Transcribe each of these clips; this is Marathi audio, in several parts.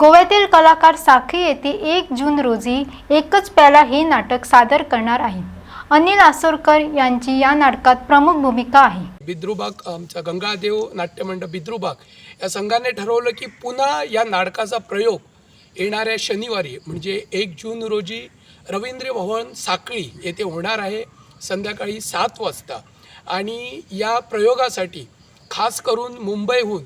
गोव्यातील कलाकार साखी येथे एक जून रोजी एकच प्याला हे नाटक सादर करणार आहेत अनिल आसोरकर यांची या नाटकात प्रमुख भूमिका आहे. बिद्रुबाग आमचा गंगादेव नाट्यमंडळ बिद्रुबाग या संघाने ठरवलं की पुन्हा या नाटकाचा प्रयोग येणाऱ्या शनिवारी म्हणजे एक जून रोजी रवींद्र भवन साखळी येथे होणार आहे संध्याकाळी सात वाजता. आणि या प्रयोगासाठी खास करून मुंबईहून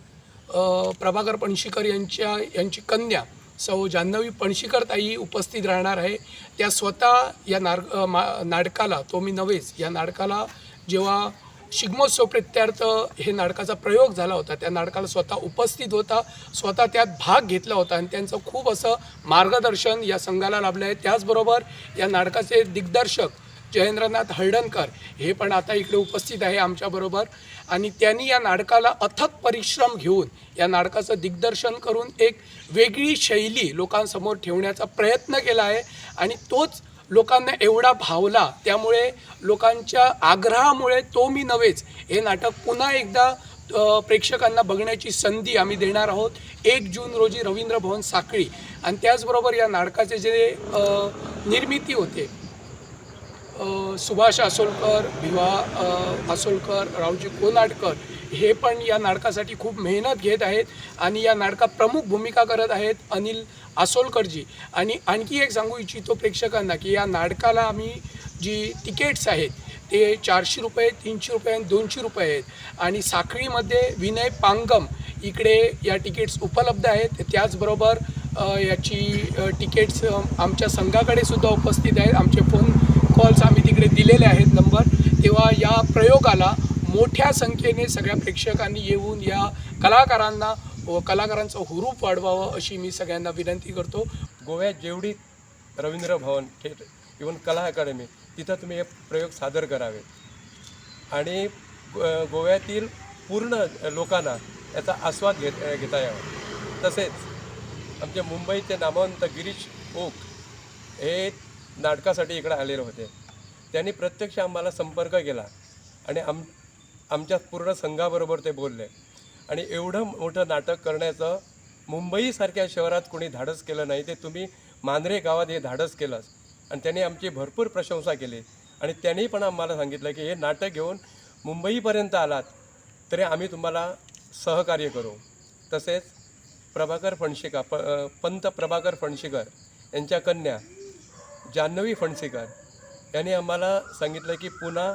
प्रभाकर पणशीकर यांच्या यांची कन्या सौ जान्हवी पणशीकर ताई उपस्थित राहणार आहे. त्या स्वतः या नार मा नाटकाला तो मी नव्हेच या नाटकाला जेव्हा शिग्मोत्सव प्रित्यार्थ हे नाटकाचा प्रयोग झाला होता त्या नाटकाला स्वतः उपस्थित होता स्वतः त्यात भाग घेतला होता आणि त्यांचं खूप असं मार्गदर्शन या संघाला लाभलं आहे. त्याचबरोबर या नाटकाचे दिग्दर्शक जयेंद्रनाथ हळदणकर हे पण आता इकडे उपस्थित आहे आमच्याबरोबर आणि त्यांनी या नाटकाला अथक परिश्रम घेऊन या नाटकाचं दिग्दर्शन करून एक वेगळी शैली लोकांसमोर ठेवण्याचा प्रयत्न केला आहे. आणि तोच लोकांना एवढा भावला त्यामुळे लोकांच्या आग्रहामुळे तो मी नव्हेच. हे नाटक पुन्हा एकदा प्रेक्षकांना बघण्याची संधी आम्ही देणार आहोत. एक जून रोजी रवींद्र भवन साखळी. आणि त्याचबरोबर या नाटकाचे जे निर्मिती होते सुभाष आसोलकर भिवा आसोलकर रावजी कोनाटकर हे पण या नाटकासाठी खूप मेहनत घेत आहेत आणि या नाटकात प्रमुख भूमिका करत आहेत अनिल आसोलकरजी. आणि आणखी एक सांगू इच्छितो प्रेक्षकांना की या नाटकाला आम्ही जी तिकीट्स आहेत ते चारशे रुपये तीनशे रुपये आणि दोनशे रुपये आहेत. आणि साखळीमध्ये विनय पांगम इकडे या तिकीट्स उपलब्ध आहेत. त्याचबरोबर याची तिकीट्स आमच्या संघाकडे सुद्धा उपस्थित आहेत. आमचे फोन कॉल्स आम्ही तिकडे दिलेले आहेत नंबर. तेव्हा या प्रयोगाला मोठ्या संख्येने सगळ्या प्रेक्षकांनी येऊन या कलाकारांना व कलाकारांचं हुरूप वाढवावं अशी मी सगळ्यांना विनंती करतो. गोव्यात जेवढी रवींद्र भवन थिएटर इवन कला अकादमी तिथं तुम्ही हे प्रयोग सादर करावे. आणि गोव्यातील पूर्ण लोकांना याचा आस्वाद घेत घेता यावा. तसेच आमचे मुंबईचे नामवंत गिरीश ओक हे नाटकासाठी इकडे आलेले होते. त्यांनी प्रत्यक्ष आम्हाला संपर्क केला आणि आम आमच्या पूर्ण संघाबरोबर ते बोलले. आणि एवढं मोठं नाटक करण्याचं मुंबईसारख्या शहरात कोणी धाडस केलं नाही ते तुम्ही मांजरे गावात हे धाडस केलंस. आणि त्यांनी आमची भरपूर प्रशंसा केली. आणि त्यांनी पण आम्हाला सांगितलं की हे नाटक घेऊन मुंबईपर्यंत आलात तरी आम्ही तुम्हाला सहकार्य करू. तसेच प्रभाकर फणशिका प पंत प्रभाकर फणशीकर यांच्या कन्या जान्हवी फणसेकर यांनी आम्हाला सांगितलं की पुणा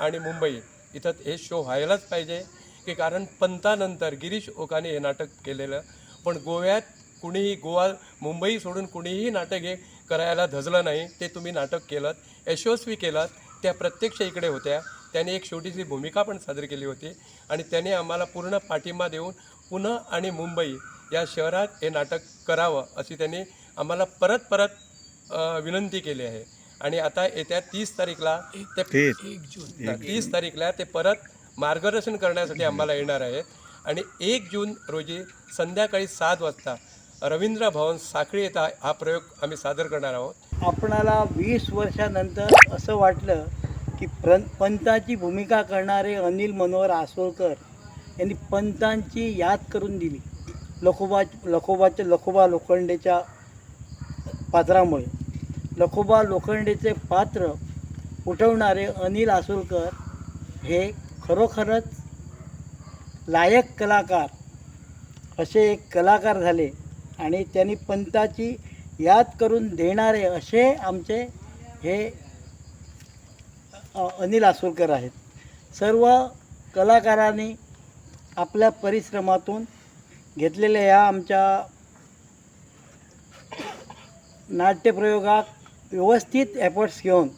आणि मुंबई इथं हे शो व्हायलाच पाहिजे की कारण पंतानंतर गिरीश ओकाने हे नाटक केलेलं. पण गोव्यात कुणीही गोवा मुंबई सोडून कुणीही नाटक हे करायला धजलं नाही. ते तुम्ही नाटक केलं यशस्वी केलं त्या प्रत्यक्ष इकडे होत्या. त्याने एक छोटीशी भूमिका पण सादर केली होती. आणि त्याने आम्हाला पूर्ण पाठिंबा देऊन पुणे आणि मुंबई या शहरात हे नाटक करावं अशी त्यांनी आम्हाला परत परत विनंती केली आहे. आणि आता येत्या तीस तारीखला ते तीस तारीखला ते परत मार्गदर्शन करण्यासाठी आम्हाला येणार आहेत. आणि एक जून रोजी संध्याकाळी सात वाजता रवींद्र भवन साखळी येथे हा प्रयोग आम्ही सादर करणार आहोत. आपणाला वीस वर्षानंतर असं वाटलं की प्र पंताची भूमिका करणारे अनिल मनोहर आसोळकर यांनी पंतांची याद करून दिली. लखोबा लखोबाच्या लखोबा लोखंडेच्या पात्रामुळे लखोबा लोखंडेचे पात्र उठवणारे अनिल आसुलकर हे खरोखरच लायक कलाकार असे एक कलाकार झाले आणि त्यांनी पंताची याद करून देणारे असे आमचे हे अनिल आसुलकर आहेत. सर्व कलाकारांनी आपल्या परिश्रमातून घेतलेल्या या आमच्या नाट्यप्रयोगाक व्यवस्थित एफर्ट्स घेऊन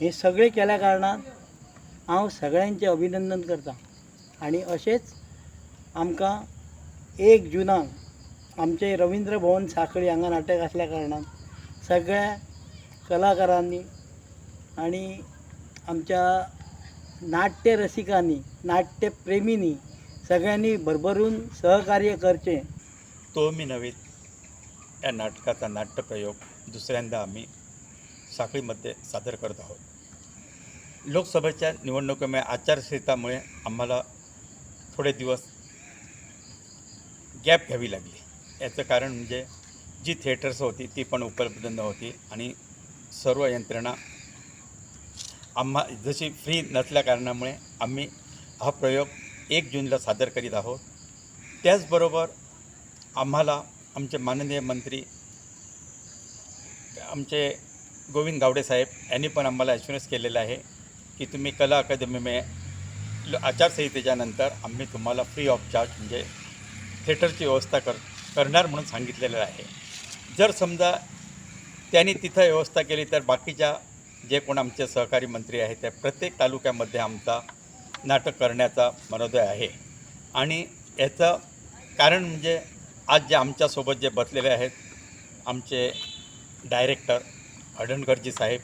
हे सगळे केल्या कारणान हांव सगळ्यांचे अभिनंदन करता. आणि अशेंच आमकां एक जुनाक आमचे रवींद्र भवन साखळी हांगा नाटक आसल्या कारणान सगळ्या कलाकारांनी आणि आमच्या नाट्य रसिकांनी नाट्यप्रेमींनी सगळ्यांनी भरभरून सहकार्य करचें. तो मी नव्हे. या नाटकाचा नाट्यप्रयोग दुसऱ्यांदा आम्ही साखळीमध्ये सादर करत आहोत. लोकसभेच्या निवडणुकीमुळे आचारसंहितामुळे आम्हाला थोडे दिवस गॅप घ्यावी लागली. याचं कारण म्हणजे जी थिएटर्स होती ती पण उपलब्ध नव्हती आणि सर्व यंत्रणा आम्हा जशी फ्री नसल्या कारणामुळे आम्ही हा प्रयोग एक जूनला सादर करीत आहोत. त्याचबरोबर आम्हाला आमचे माननीय मंत्री आमचे गोविंद गावडे साहेब यांनी पण आम्हाला ॲश्युरन्स केलेलं आहे की तुम्ही कला अकादमीमे ल- आचारसंहितेच्या नंतर आम्ही तुम्हाला फ्री ऑफ चार्ज म्हणजे थिएटरची व्यवस्था कर करणार म्हणून सांगितलेलं आहे. जर समजा त्यांनी तिथं व्यवस्था केली तर बाकीच्या जे कोण आमचे सहकारी मंत्री आहेत त्या प्रत्येक तालुक्यामध्ये आमचा नाटक करण्याचा मनोदय आहे. आणि याचं कारण म्हणजे आज जे आमच्यासोबत जे बसलेले आहेत आमचे डायरेक्टर अडणकरजी साहेब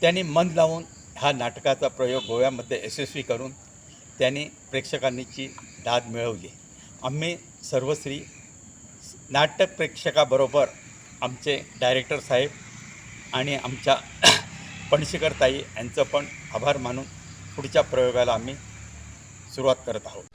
त्यांनी मन लावून हा नाटकाचा प्रयोग गोव्यामध्ये यशस्वी करून त्यांनी प्रेक्षकांनीची दाद मिळवली. आम्ही सर्वश्री नाटक प्रेक्षकाबरोबर आमचे डायरेक्टर साहेब आणि आमच्या पणशीकर ताई यांचं पण आभार मानून पुढच्या प्रयोगाला आम्ही सुरुवात करत आहोत.